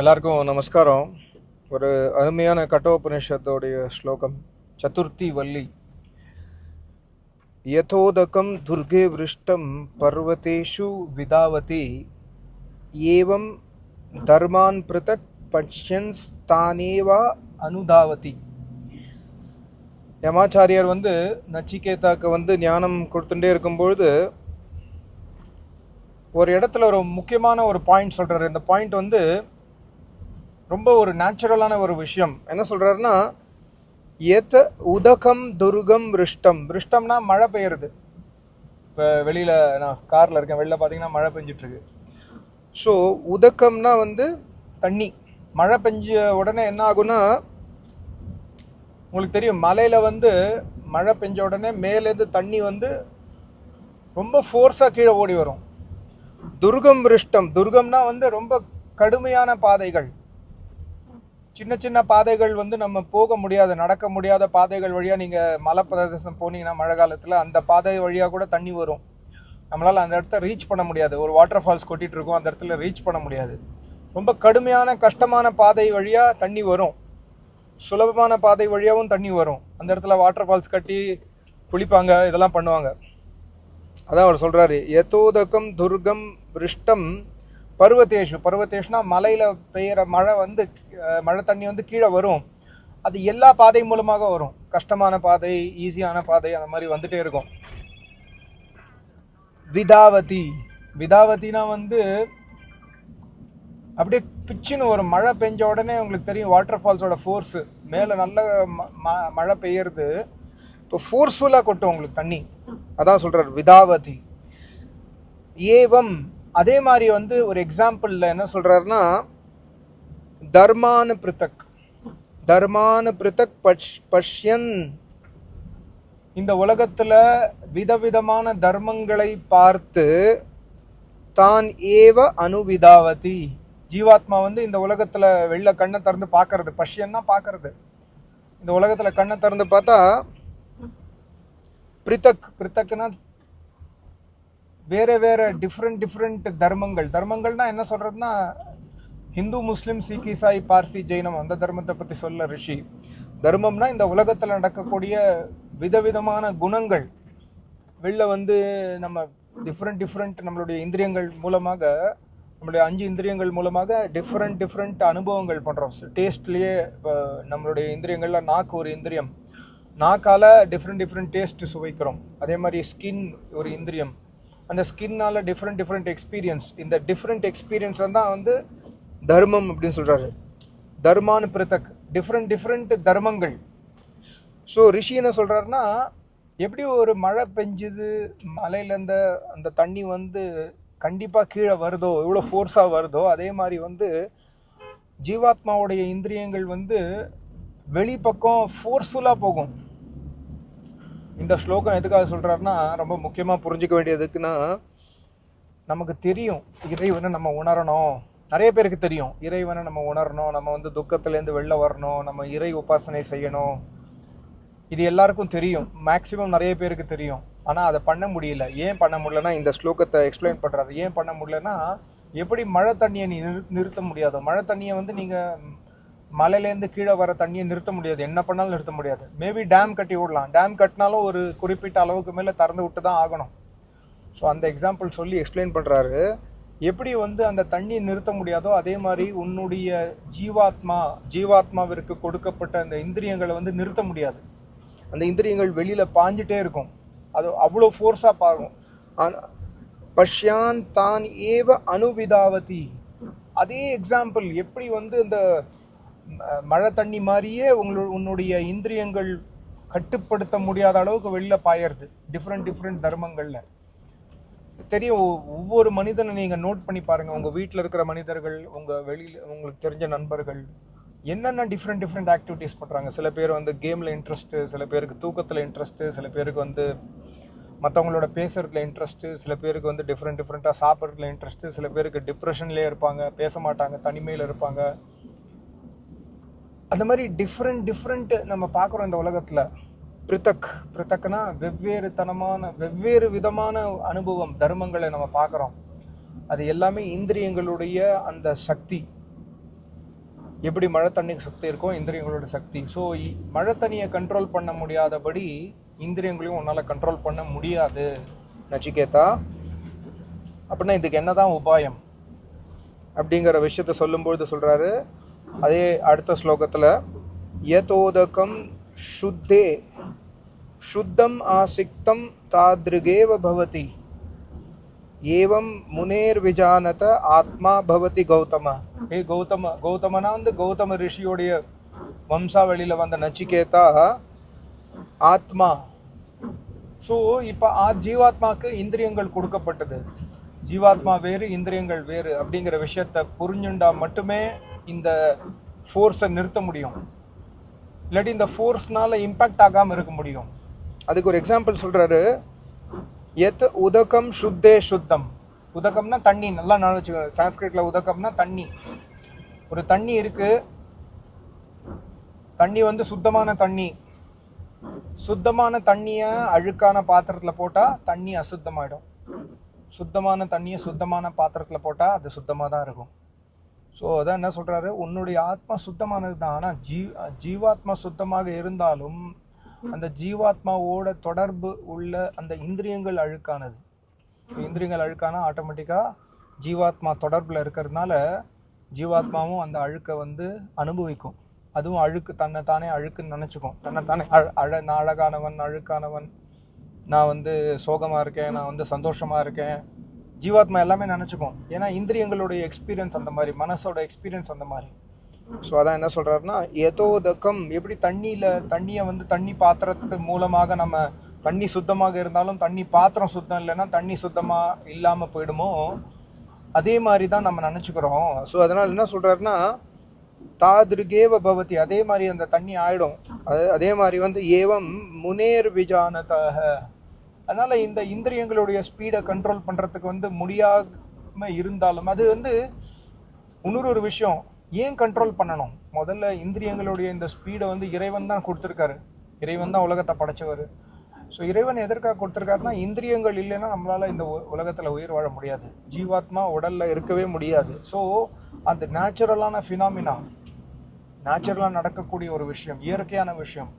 எல்லாருக்கும் நமஸ்காரம். ஒரு அருமையான கட்டோபனிஷத்தோடைய ஸ்லோகம் சதுர்த்தி வள்ளி. யதோதகம் துர்கே விருஷ்டம் பர்வதேஷு விதாவதி ஏவம் தர்மான் பிருதக் பட்சன் தானேவா அனுதாவதி. யமாச்சாரியார் வந்து நச்சிகேதாக்கு வந்து ஞானம் கொடுத்துட்டே இருக்கும்பொழுது ஒரு இடத்துல ஒரு முக்கியமான ஒரு பாயிண்ட் சொல்கிறார் இந்த பாயிண்ட் வந்து ரொம்ப ஒரு நேச்சுரலான ஒரு விஷயம். என்ன சொல்கிறாருன்னா ஏத்த உதகம் துர்கம் விருஷ்டம் விருஷ்டம்னா மழை பெய்யுறது. இப்போ வெளியில் நான் காரில் இருக்கேன் வெளில பார்த்தீங்கன்னா மழை பெஞ்சிட்ருக்கு. ஸோ உதக்கம்னா வந்து தண்ணி. மழை பெஞ்ச உடனே என்ன ஆகும்னா உங்களுக்கு தெரியும் மலையில் வந்து மழை பெஞ்ச உடனே மேலேருந்து தண்ணி வந்து ரொம்ப ஃபோர்ஸாக கீழே ஓடி வரும். துர்கம் விருஷ்டம் துர்கம்னா வந்து ரொம்ப கடுமையான பாதைகள். சின்ன சின்ன பாதைகள் வந்து நம்ம போக முடியாத நடக்க முடியாத பாதைகள் வழியாக நீங்கள் மலை பிரதேசம் போனீங்கன்னா மழை காலத்தில் அந்த பாதை வழியாக கூட தண்ணி வரும். நம்மளால் அந்த இடத்த ரீச் பண்ண முடியாது. ஒரு வாட்டர் ஃபால்ஸ் கொட்டிட்டு இருக்கோம் அந்த இடத்துல ரீச் பண்ண முடியாது. ரொம்ப கடுமையான கஷ்டமான பாதை வழியாக தண்ணி வரும். சுலபமான பாதை வழியாகவும் தண்ணி வரும். அந்த இடத்துல வாட்டர் ஃபால்ஸ் கட்டி குளிப்பாங்க இதெல்லாம் பண்ணுவாங்க. அதான் அவர் சொல்கிறாரு யதோதகம் துர்கம் விருஷ்டம் பருவத்தேஷு பருவத்தேஷ்னா மலையில் பெய்கிற மழை வந்து மழை தண்ணி வந்து கீழே வரும். அது எல்லா பாதை மூலமாக வரும். கஷ்டமான பாதை ஈஸியான பாதை அந்த மாதிரி வந்துட்டே இருக்கும். விதாவதி. விதாவதினா வந்து அப்படியே பிச்சுன்னு ஒரு மழை பெஞ்ச உடனே உங்களுக்கு தெரியும் வாட்டர் ஃபால்ஸோட ஃபோர்ஸு மேலே நல்ல ம- ம- மழை பெய்யறது. இப்போ ஃபோர்ஸ்ஃபுல்லாக கொட்டும் உங்களுக்கு தண்ணி. அதான் சொல்கிறார் விதாவதி. ஏவம். அதே மாதிரி வந்து ஒரு எக்ஸாம்பிளில் என்ன சொல்கிறாருன்னா தர்மானு பிருத்தக். தர்மானு பிருத்தக் பஷ் பஷ்யன். இந்த உலகத்தில் விதவிதமான தர்மங்களை பார்த்து தான் ஏவ அனுவிதாவதி. ஜீவாத்மா வந்து இந்த உலகத்தில் வெளில கண்ணை திறந்து பார்க்கறது. பஷ்யன்னா பார்க்கறது. இந்த உலகத்தில் கண்ணை திறந்து பார்த்தா பிரித்தக் பிரித்தக்னா வேற வேற டிஃப்ரெண்ட் டிஃப்ரெண்ட் தர்மங்கள். தர்மங்கள்னா என்ன சொல்றதுன்னா ஹிந்து முஸ்லீம் சீக்கி இசாய் பார்சி ஜெயினம் அந்த தர்மத்தை பற்றி சொல்ல ரிஷி. தர்மம்னா இந்த உலகத்தில் நடக்கக்கூடிய விதவிதமான குணங்கள். வெளில வந்து நம்ம டிஃப்ரெண்ட் டிஃப்ரெண்ட் நம்மளுடைய இந்திரியங்கள் மூலமாக நம்மளுடைய அஞ்சு இந்திரியங்கள் மூலமாக டிஃப்ரெண்ட் டிஃப்ரெண்ட் அனுபவங்கள் பண்ணுறோம் டேஸ்ட்லேயே இப்போ நம்மளுடைய இந்திரியங்களில் நாக்கு ஒரு இந்திரியம். நாக்கால் டிஃப்ரெண்ட் டிஃப்ரெண்ட் டேஸ்ட் சுவைக்கிறோம். அதே மாதிரி ஸ்கின் ஒரு இந்திரியம். அந்த ஸ்கின்னால டிஃப்ரெண்ட் டிஃப்ரெண்ட் எக்ஸ்பீரியன்ஸ் இந்த டிஃப்ரெண்ட் எக்ஸ்பீரியன்ஸ் தான் வந்து தர்மம் அப்படின்னு சொல்கிறாரு தர்மானு பிரதக் டிஃப்ரெண்ட் டிஃப்ரெண்ட் தர்மங்கள். ஸோ ரிஷி என்ன சொல்கிறாருன்னா எப்படி ஒரு மழை பெஞ்சுது மலையிலேருந்து அந்த தண்ணி வந்து கண்டிப்பாக கீழே வருதோ எவ்வளோ ஃபோர்ஸாக வருதோ அதே மாதிரி வந்து ஜீவாத்மாவுடைய இந்திரியங்கள் வந்து வெளிப்பக்கம் ஃபோர்ஸ்ஃபுல்லாக போகும். இந்த ஸ்லோகம் எதுக்காக சொல்கிறாருன்னா ரொம்ப முக்கியமாக புரிஞ்சிக்க வேண்டியதுக்குன்னா நமக்கு தெரியும் இறைவனை நம்ம உணரணும். நிறைய பேருக்கு தெரியும் இறைவனை நம்ம உணரணும் நம்ம வந்து துக்கத்துலேருந்து வெளில வரணும் நம்ம இறை உபாசனை செய்யணும். இது எல்லாருக்கும் தெரியும் மேக்சிமம் நிறைய பேருக்கு தெரியும். ஆனால் அதை பண்ண முடியல. ஏன் பண்ண முடியலன்னா இந்த ஸ்லோகத்தை எக்ஸ்பிளைன் பண்ணுறாரு ஏன் பண்ண முடியலன்னா எப்படி மழை தண்ணியை நீ நிறு நிறுத்த முடியாதோ மழை தண்ணியை வந்து நீங்கள் மலையிலேருந்து கீழே வர தண்ணியை நிறுத்த முடியாது. என்ன பண்ணாலும் நிறுத்த முடியாது. மேபி டேம் கட்டி விடலாம். டேம் கட்டினாலும் ஒரு குறிப்பிட்ட அளவுக்கு மேலே திறந்து விட்டு தான் ஆகணும். ஸோ அந்த எக்ஸாம்பிள் சொல்லி எக்ஸ்பிளைன் பண்ணுறாரு எப்படி வந்து அந்த தண்ணியை நிறுத்த முடியாதோ அதே மாதிரி உன்னுடைய ஜீவாத்மா ஜீவாத்மாவிற்கு கொடுக்கப்பட்ட அந்த இந்திரியங்களை வந்து நிறுத்த முடியாது. அந்த இந்திரியங்கள் வெளியில் பாஞ்சிட்டே இருக்கும். அது அவ்வளோ ஃபோர்ஸாக பாருங்க பஷ்யான் தான் ஏவ அனுவிதாவதி அதே எக்ஸாம்பிள் எப்படி வந்து இந்த மழை தண்ணி மாதிரியே உங்களு உன்னுடைய இந்திரியங்கள் கட்டுப்படுத்த முடியாத அளவுக்கு வெளில பாயறது. Different different தர்மங்களில். தெரியும் ஒவ்வொரு மனிதனை நீங்கள் நோட் பண்ணி பாருங்கள் உங்கள் வீட்டில் இருக்கிற மனிதர்கள் உங்கள் வெளியில் உங்களுக்கு தெரிஞ்ச நண்பர்கள் என்னென்ன டிஃப்ரெண்ட் டிஃப்ரெண்ட் ஆக்டிவிட்டீஸ் பண்ணுறாங்க சில பேர் வந்து கேமில் இன்ட்ரெஸ்ட்டு சில பேருக்கு தூக்கத்தில் இன்ட்ரெஸ்ட்டு சில பேருக்கு வந்து மற்றவங்களோட பேசுறதுல இன்ட்ரெஸ்ட்டு சில பேருக்கு வந்து டிஃப்ரெண்ட் டிஃப்ரெண்ட்டாக சாப்பிட்றதுல இன்ட்ரெஸ்ட்டு சில பேருக்கு டிப்ரெஷன்லேயே இருப்பாங்க பேச மாட்டாங்க தனிமையில் இருப்பாங்க. அந்த மாதிரி டிஃப்ரெண்ட் டிஃப்ரெண்ட்டு நம்ம பார்க்குறோம் இந்த உலகத்தில். பிரித்தக் பிரித்தக்னா வெவ்வேறு தனமான வெவ்வேறு விதமான அனுபவம் தர்மங்களை நம்ம பார்க்குறோம். அது எல்லாமே இந்திரியங்களுடைய அந்த சக்தி. எப்படி மழை தண்ணிக்கு சக்தி இருக்கோ இந்திரியங்களோட சக்தி. ஸோ மழை தண்ணியை கண்ட்ரோல் பண்ண முடியாதபடி இந்திரியங்களையும் உன்னால் கண்ட்ரோல் பண்ண முடியாது. நச்சிகேதா? அப்படின்னா இதுக்கு என்னதான் உபாயம்? அப்படிங்கிற விஷயத்த சொல்லும்பொழுது சொல்கிறாரு அதே அடுத்த ஸ்லோகத்தில் யதோதகம் சுத்தே சுத்தம் ஆசிக்தம் தாத்ருகேவ பவதி ஏவம் முனேர் விஜானத ஆத்மா பவதி கௌதம. ஏ கௌதம கௌதமனா வந்து கௌதம ரிஷியோடைய வம்சாவளியில் வந்த நச்சிகேதா ஆத்மா. ஸோ இப்போ ஆ ஜீவாத்மாக்கு இந்திரியங்கள் கொடுக்கப்பட்டது. ஜீவாத்மா வேறு இந்திரியங்கள் வேறு அப்படிங்கிற விஷயத்தை புரிஞ்சுண்டா மட்டுமே இந்த ஃபோர்ஸை நிறுத்த முடியும். இல்லாட்டி இந்த ஃபோர்ஸ்னால இம்பேக்ட் ஆகாமல் இருக்க முடியும். அதுக்கு ஒரு எக்ஸாம்பிள் சொல்கிறாரு எத் உதகம் சுத்தே சுத்தம். உதகம்னா தண்ணி. நல்லா நான் வச்சுக்கோங்க. சான்ஸ்கிரிட்டில் உதகம்னா தண்ணி. ஒரு தண்ணி இருக்குது தண்ணி வந்து சுத்தமான தண்ணி. சுத்தமான தண்ணியை அழுக்கான பாத்திரத்தில் போட்டால் தண்ணி அசுத்தமாயிடும். சுத்தமான தண்ணியை சுத்தமான பாத்திரத்தில் போட்டால் அது சுத்தமாக தான் இருக்கும். ஸோ அதான் என்ன சொல்கிறாரு உன்னுடைய ஆத்மா சுத்தமானது தான் ஆனால் ஜீ ஜீவாத்மா சுத்தமாக இருந்தாலும் அந்த ஜீவாத்மாவோட தொடர்பு உள்ள அந்த இந்திரியங்கள் அழுக்கானது. இந்திரியங்கள் அழுக்கானா ஆட்டோமேட்டிக்காக ஜீவாத்மா தொடர்பில் இருக்கிறதுனால ஜீவாத்மாவும் அந்த அழுக்கை வந்து அனுபவிக்கும். அதுவும் அழுக்கு தன்னை தானே அழுக்குன்னு நினச்சிக்கும். தன்னை தானே அழ அழ நான் அழகானவன் அழுக்கானவன். நான் வந்து சோகமாக இருக்கேன் நான் வந்து சந்தோஷமாக இருக்கேன். ஜீவாத்மா எல்லாமே நினச்சிக்கும். ஏன்னா இந்திரியங்களுடைய எக்ஸ்பீரியன்ஸ் அந்த மாதிரி மனசோட எக்ஸ்பீரியன்ஸ் அந்த மாதிரி. ஸோ அதான் என்ன சொல்கிறாருன்னா ஏதோதக்கம் எப்படி தண்ணியில் தண்ணியை வந்து தண்ணி பாத்திரத்து மூலமாக நம்ம தண்ணி சுத்தமாக இருந்தாலும் தண்ணி பாத்திரம் சுத்தம் இல்லைன்னா தண்ணி சுத்தமாக இல்லாமல் போயிடுமோ? அதே மாதிரி தான் நம்ம நினச்சிக்கிறோம். ஸோ அதனால் என்ன சொல்கிறாருன்னா தாதிருகேவ பவதி அதே மாதிரி அந்த தண்ணி ஆயிடும். அது அதே மாதிரி வந்து ஏவம் முனேர் விஜானதாக அதனால் இந்த இந்திரியங்களுடைய ஸ்பீடை கண்ட்ரோல் பண்ணுறதுக்கு வந்து முடியாமல் இருந்தாலும் அது வந்து இன்னொரு ஒரு விஷயம். ஏன் கண்ட்ரோல் பண்ணணும்? முதல்ல இந்திரியங்களுடைய இந்த ஸ்பீடை வந்து இறைவன் தான் கொடுத்துருக்காரு. இறைவன் தான் உலகத்தை படைச்சவர். ஸோ இறைவன் எதற்காக கொடுத்துருக்காருன்னா இந்திரியங்கள் இல்லைன்னா நம்மளால் இந்த உலகத்தில் உயிர் வாழ முடியாது. ஜீவாத்மா உடலில் இருக்கவே முடியாது. ஸோ அந்த நேச்சுரலான ஃபினாமினா நேச்சுரலாக நடக்கக்கூடிய ஒரு விஷயம் இயற்கையான விஷயம்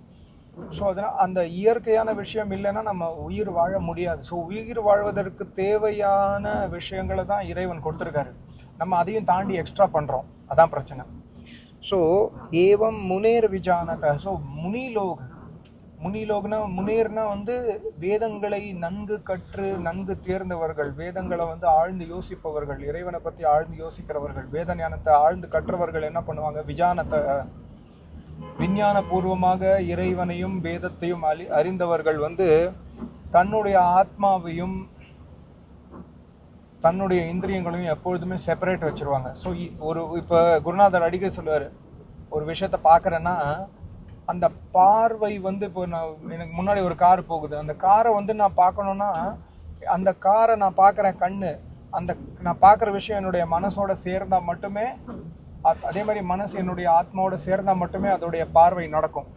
ஸோ அதனால் அந்த இயற்கையான விஷயம் இல்லைன்னா நம்ம உயிர் வாழ முடியாது. ஸோ உயிர் வாழ்வதற்கு தேவையான விஷயங்களை தான் இறைவன் கொடுத்துருக்காரு. நம்ம அதையும் தாண்டி எக்ஸ்ட்ரா பண்ணுறோம் அதான் பிரச்சனை. ஸோ ஏவம் முனேர் விஜானத. ஸோ முனிலோக். முனிலோக்னா முனேர்னா வந்து வேதங்களை நன்கு கற்று நன்கு தேர்ந்தவர்கள். வேதங்களை வந்து ஆழ்ந்து யோசிப்பவர்கள். இறைவனை பற்றி ஆழ்ந்து யோசிக்கிறவர்கள். வேத ஞானத்தை ஆழ்ந்து கற்றவர்கள் என்ன பண்ணுவாங்க? விஜானத்தை விஞ்ஞான பூர்வமாக இறைவனையும் வேதத்தையும் அறி அறிந்தவர்கள் வந்து தன்னுடைய ஆத்மாவையும் தன்னுடைய இந்திரியங்களையும் எப்பொழுதுமே செப்பரேட் வச்சுருவாங்க. ஸோ ஒரு இப்போ குருநாதர் அடிக்கடி சொல்லுவார் ஒரு விஷயத்த பார்க்குறேன்னா அந்த பார்வை வந்து இப்போ நான் எனக்கு முன்னாடி ஒரு கார் போகுது. அந்த காரை வந்து நான் பார்க்கணுன்னா அந்த காரை நான் பார்க்குறேன் கண்ணு. அந்த நான் பார்க்குற விஷயம் என்னுடைய மனசோட சேர்ந்தால் மட்டுமே அதே மாதிரி மனசு என்னுடைய ஆத்மாவோட சேர்ந்தால் மட்டுமே அதோடைய பார்வை நடக்கும்.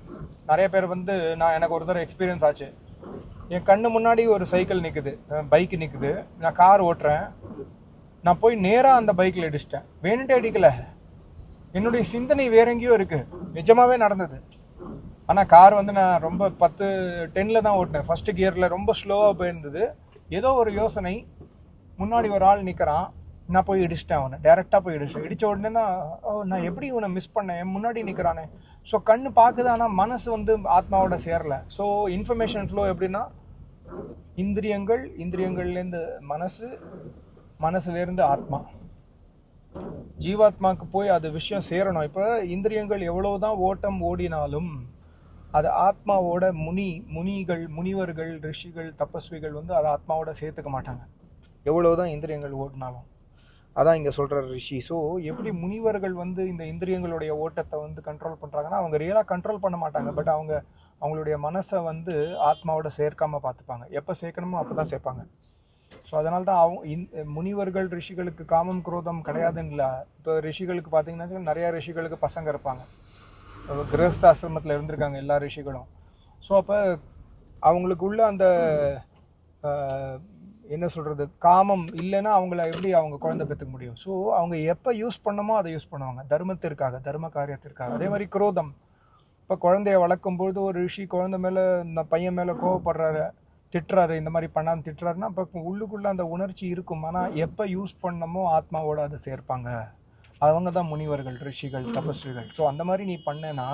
நிறைய பேர் வந்து நான் எனக்கு ஒரு தடவை எக்ஸ்பீரியன்ஸ் ஆச்சு. என் கண்ணு முன்னாடி ஒரு சைக்கிள் நிற்குது பைக் நிற்குது நான் கார் ஓட்டுறேன். நான் போய் நேராக அந்த பைக்கில் அடிச்சிட்டேன் வேணுன்ட்டு அடிக்கல என்னுடைய சிந்தனை வேற எங்கேயோ இருக்குது நிஜமாகவே நடந்தது. ஆனால் கார் வந்து நான் ரொம்ப பத்து டென்னில் தான் ஓட்டினேன். ஃபஸ்ட்டு கியரில் ரொம்ப ஸ்லோவாக போயிருந்தது. ஏதோ ஒரு யோசனை. முன்னாடி ஒரு ஆள் நிற்கிறான் நான் போய் இடிச்சிட்டேன் அவனை. டேரெக்டாக போய் இடிச்சேன் இடித்த உடனே தான் ஓ நான் எப்படி இவனை மிஸ் பண்ணேன்? முன்னாடி நிற்கிறானே ஸோ கண்ணு பார்க்குது ஆனால் மனசு வந்து ஆத்மாவோட சேரல. ஸோ இன்ஃபர்மேஷன் ஃப்ளோ எப்படின்னா இந்திரியங்கள் இந்திரியங்கள்லேருந்து மனசு மனசுலேருந்து ஆத்மா. ஜீவாத்மாவுக்கு போய் அது விஷயம் சேரணும். இப்போ இந்திரியங்கள் எவ்வளோ தான் ஓட்டம் ஓடினாலும் அது ஆத்மாவோட முனி முனிகள் முனிவர்கள் ரிஷிகள் தபஸ்விகள் வந்து அதை ஆத்மாவோட சேர்த்துக்க மாட்டாங்க. எவ்வளோ தான் இந்திரியங்கள் ஓடினாலும். அதான் இங்கே சொல்கிற ரிஷி. ஸோ எப்படி முனிவர்கள் வந்து இந்த இந்திரியங்களுடைய ஓட்டத்தை வந்து கண்ட்ரோல் பண்ணுறாங்கன்னா அவங்க ரியலாக கண்ட்ரோல் பண்ண மாட்டாங்க. பட் அவங்க அவங்களுடைய மனசை வந்து ஆத்மாவோட சேர்க்காமல் பார்த்துப்பாங்க. எப்போ சேர்க்கணுமோ அப்போ தான் சேர்ப்பாங்க. ஸோ அதனால தான் அவங்க இந் முனிவர்கள் ரிஷிகளுக்கு காமம் குரோதம் கிடையாதுன்னு இல்லை. இப்போ ரிஷிகளுக்கு பார்த்தீங்கன்னா நிறையா ரிஷிகளுக்கு பசங்க இருப்பாங்க. இப்போ கிரகஸ்தாசிரமத்தில் இருந்திருக்காங்க எல்லா ரிஷிகளும். ஸோ அப்போ அவங்களுக்குள்ள அந்த என்ன சொல்கிறது காமம் இல்லைன்னா அவங்கள எப்படி அவங்க குழந்தை பெற்றுக்க முடியும்? ஸோ அவங்க எப்போ யூஸ் பண்ணமோ அதை யூஸ் பண்ணுவாங்க. தர்மத்திற்காக தர்ம காரியத்திற்காக. அதே மாதிரி குரோதம். இப்போ குழந்தைய வளர்க்கும் பொழுது ஒரு ரிஷி குழந்தை மேலே இந்த பையன் மேலே கோவப்படுறாரு திட்டுறாரு இந்த மாதிரி பண்ணாமல் திட்டுறாருன்னா அப்போ உள்ளுக்குள்ளே அந்த உணர்ச்சி இருக்கும். ஆனால் எப்போ யூஸ் பண்ணமோ ஆத்மாவோட அதை சேர்ப்பாங்க. அவங்க தான் முனிவர்கள் ரிஷிகள் தபஸ்விகள். ஸோ அந்த மாதிரி நீ பண்ணேன்னா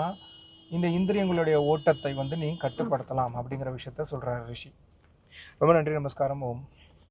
இந்த இந்திரியங்களுடைய ஓட்டத்தை வந்து நீ கட்டுப்படுத்தலாம் அப்படிங்கிற விஷயத்த சொல்கிறார் ரிஷி. ரொம்ப நன்றி நமஸ்காரம். ஓம்.